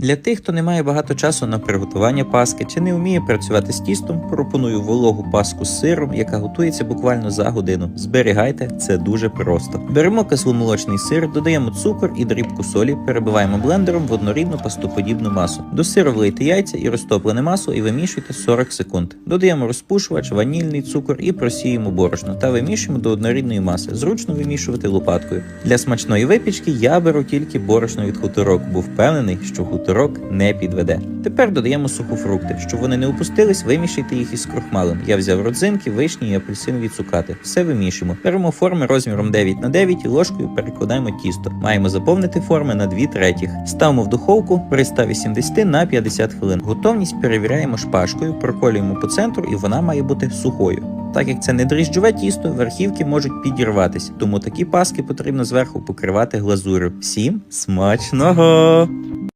Для тих, хто не має багато часу на приготування паски чи не вміє працювати з тістом, пропоную вологу паску з сиром, яка готується буквально за годину. Зберігайте, це дуже просто. Беремо кисломолочний сир, додаємо цукор і дрібку солі, перебиваємо блендером в однорідну пастоподібну масу. До сиру влийте яйця і розтоплене масло і вимішуйте 40 секунд. Додаємо розпушувач, ванільний цукор і просіємо борошно та вимішуємо до однорідної маси. Зручно вимішувати лопаткою. Для смачної випічки я беру тільки борошно від хуторок, бо впевнений, що хуторок не підведе. Тепер додаємо сухофрукти. Щоб вони не опустились, вимішайте їх із крохмалем. Я взяв родзинки, вишні і апельсинові цукати. Все вимішуємо. Беремо форми розміром 9 на 9 і ложкою перекладаємо тісто. Маємо заповнити форми на 2 третіх. Ставимо в духовку при 180 на 50 хвилин. Готовність перевіряємо шпажкою, проколюємо по центру і вона має бути сухою. Так як це не дріжджове тісто, верхівки можуть підірватися, тому такі паски потрібно зверху покривати глазурю. Всім смачного!